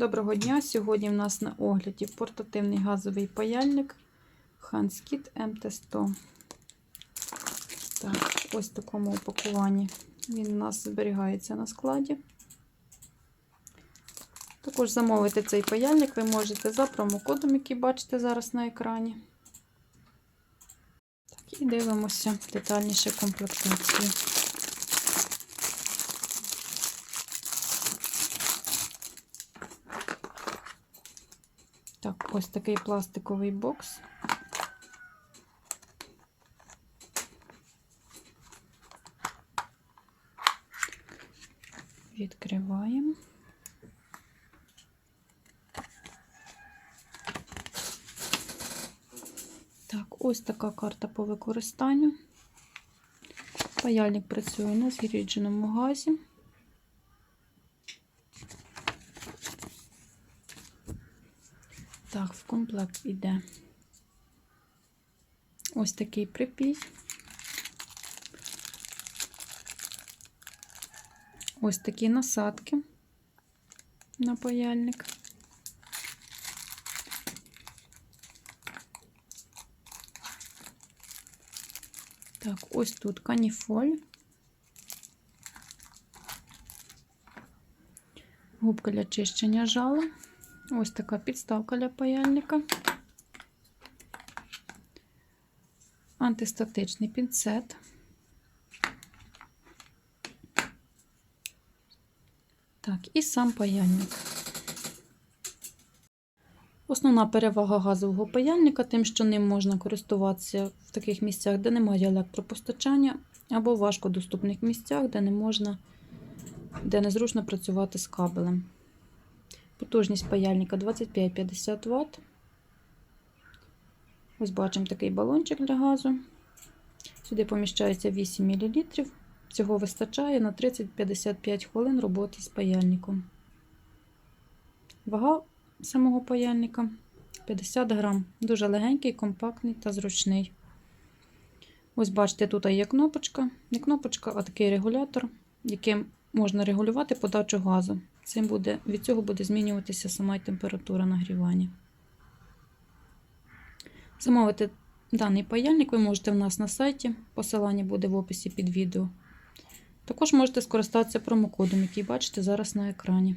Доброго дня! Сьогодні в нас на огляді портативний газовий паяльник Hanskit MT100. Так, ось в такому упакуванні він у нас зберігається на складі. Також замовити цей паяльник ви можете за промокодом, який бачите зараз на екрані. Так, і дивимося детальніше комплектацію. Так, ось такий пластиковий бокс. Відкриваємо. Так, ось така карта по використанню. Паяльник працює на згірідженому газі. Так, в комплект іде ось такий припій. Ось такі насадки на паяльник. Так, ось тут каніфоль. Губка для чищення жала. Ось така підставка для паяльника. Антистатичний пінцет. Так, і сам паяльник. Основна перевага газового паяльника тим, що ним можна користуватися в таких місцях, де немає електропостачання, або в важкодоступних місцях, де не можна, де незручно працювати з кабелем. Потужність паяльника 25-50 Вт. Ось бачимо такий балончик для газу. Сюди поміщається 8 мл. Цього вистачає на 30-55 хвилин роботи з паяльником. Вага самого паяльника 50 грам. Дуже легенький, компактний та зручний. Ось бачите, тут є кнопочка. Не кнопочка, а такий регулятор, яким можна регулювати подачу газу. Цим буде, від цього буде змінюватися сама температура нагрівання. Замовити даний паяльник ви можете в нас на сайті. Посилання буде в описі під відео. Також можете скористатися промокодом, який бачите зараз на екрані.